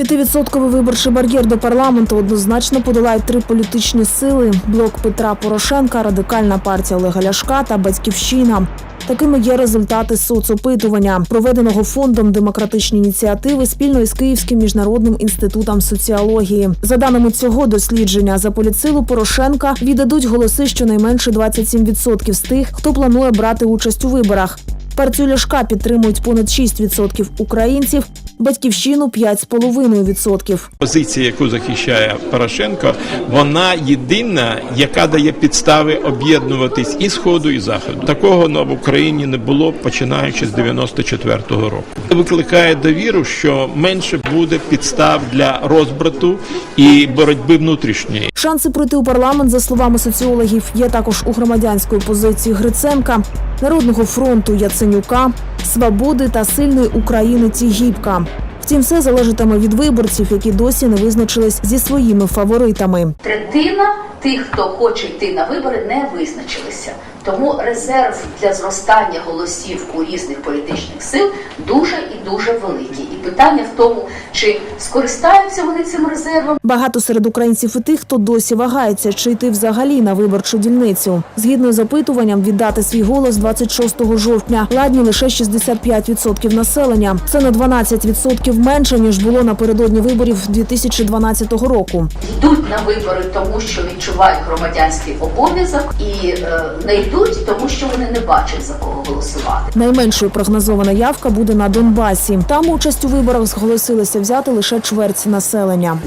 П'ятивідсотковий виборчий бар'єр до парламенту однозначно подолають три політичні сили: блок Петра Порошенка, радикальна партія Олега Ляшка та Батьківщина. Такими є результати соцопитування, проведеного фондом демократичні ініціативи спільно із Київським міжнародним інститутом соціології. За даними цього дослідження, за політсилу Порошенка віддадуть голоси щонайменше 27% з тих, хто планує брати участь у виборах. Партію Ляшка підтримують понад 6% українців, батьківщину 5,5%. Позиція, яку захищає Порошенко, вона єдина, яка дає підстави об'єднуватись і сходу, і заходу. Такого ну, в Україні не було починаючи з 94-го року. Викликає довіру, що менше буде підстав для розбрату і боротьби внутрішньої. Шанси пройти у парламент, за словами соціологів, є також у громадянської позиції Гриценка, Народного фронту Яценюка, Свободи та сильної України Тігіпка. Втім, все залежатиме від виборців, які досі не визначились зі своїми фаворитами. Третина тих, хто хоче йти на вибори, не визначилися. Тому резерв для зростання голосів у різних політичних сил дуже і дуже великий. І питання в тому, чи скористаються вони цим резервом, Багато серед українців і тих, хто досі вагається, чи йти взагалі на виборчу дільницю. Згідно з опитуванням, віддати свій голос 26 жовтня ладні лише 65% населення. Це на 12% менше ніж було напередодні виборів 2012 року. йдуть на вибори, тому що відчувають громадянський обов'язок, і е, не йдуть, тому що вони не бачать за кого голосувати. Найменшою прогнозована явка буде на Донбасі. Там участь у виборах зголосилися взяти лише чверть населення.